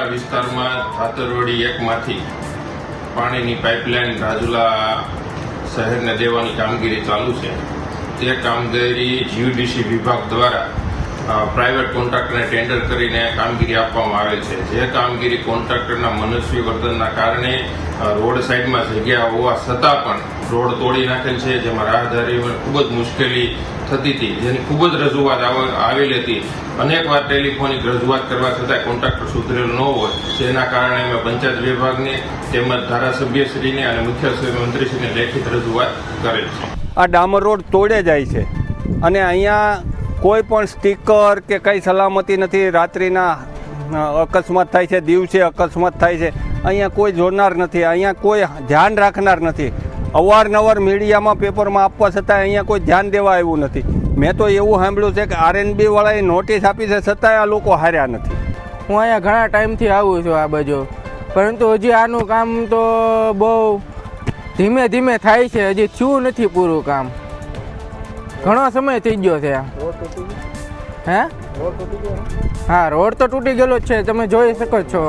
આ વિસ્તારમાં ધાતરવડી એકમાંથી પાણીની પાઇપલાઇન રાજુલા શહેરને દેવાની કામગીરી ચાલુ છે. તે કામગીરી જીયુડીસી વિભાગ દ્વારા પ્રાઇવેટ કોન્ટ્રાક્ટરને ટેન્ડર કરીને કામગીરી આપવામાં આવે છે. જે કામગીરી કોન્ટ્રાક્ટરના મનસ્વી વર્તનના કારણે રોડ સાઈડમાં જગ્યા હોવા છતાં પણ રોડ તોડી નાખેલ છે. જેમાં રાહદારીઓને ખૂબ જ મુશ્કેલી થતી હતી. જેની ખૂબ જ રજૂઆત આવ- આવેલી હતી. અનેકવાર ટેલિફોનિક રજૂઆત કરવા છતાં કોન્ટ્રાક્ટર સુધરેલ ન હોય. જેના કારણે અમે પંચાયત વિભાગને તેમજ ધારાસભ્યશ્રીને અને મુખ્ય મંત્રીશ્રીને લેખિત રજૂઆત કરેલ છે. આ ડામર રોડ તોડે જાય છે. અને અહીંયા કોઈ પણ સ્ટીકર કે કંઈ સલામતી નથી, રાત્રિના અકસ્માત થાય છે, દિવસે અકસ્માત થાય છે, અહીંયા કોઈ જોનાર નથી, અહીંયા કોઈ ધ્યાન રાખનાર નથી. અવારનવાર મીડિયામાં પેપરમાં આપવા છતાં અહીંયા કોઈ ધ્યાન દેવા આવ્યું નથી. મેં તો એવું સાંભળ્યું છે કે આરએનબી વાળાએ નોટિસ આપી છે, છતાંય આ લોકો હાર્યા નથી. હું અહીંયા ઘણા ટાઈમથી આવું છું આ બાજુ. પરંતુ હજી આનું કામ તો બહુ ધીમે ધીમે થાય છે, હજી થયું નથી પૂરું કામ. ઘણો સમય થઈ ગયો છે. હે? હા, રોડ તો તૂટી ગયેલો જ છે. તમે જોઈ શકો છો.